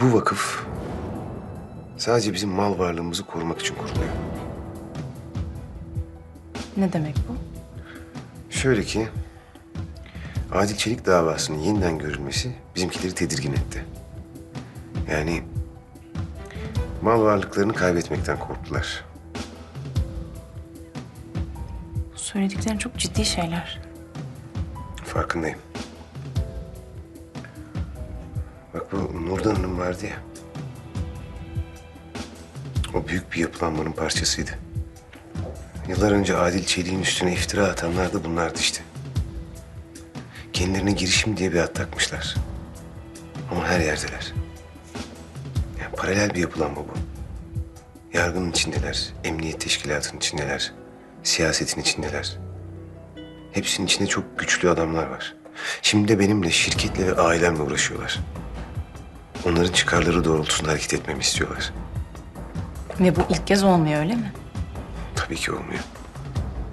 Bu vakıf sadece bizim mal varlığımızı korumak için kuruluyor. Ne demek bu? Şöyle ki, Adil Çelik davasının yeniden görülmesi bizimkileri tedirgin etti. Yani mal varlıklarını kaybetmekten korktular. Söylediklerin çok ciddi şeyler. Farkındayım. Bu Nurdan Hanım vardı ya. O büyük bir yapılanmanın parçasıydı. Yıllar önce Adil Çelik'in üstüne iftira atanlar da bunlardı işte. Kendilerine girişim diye bir ad takmışlar. Ama her yerdeler. Yani paralel bir yapılanma bu. Yargının içindeler, emniyet teşkilatının içindeler, siyasetin içindeler. Hepsinin içinde çok güçlü adamlar var. Şimdi de benimle, şirketle ve ailemle uğraşıyorlar. Onların çıkarları doğrultusunda hareket etmemi istiyorlar. Ve bu ilk kez olmuyor öyle mi? Tabii ki olmuyor.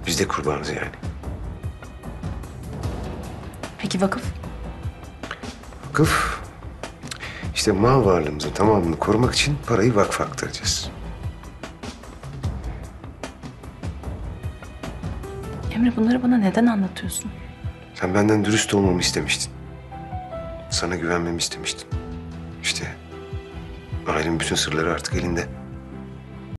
Biz de kurbanız yani. Peki vakıf? Vakıf, işte mal varlığımızın tamamını korumak için parayı vakfa aktaracağız. Emre bunları bana neden anlatıyorsun? Sen benden dürüst olmamı istemiştin. Sana güvenmemi istemiştin. İşte ailemin bütün sırları artık elinde.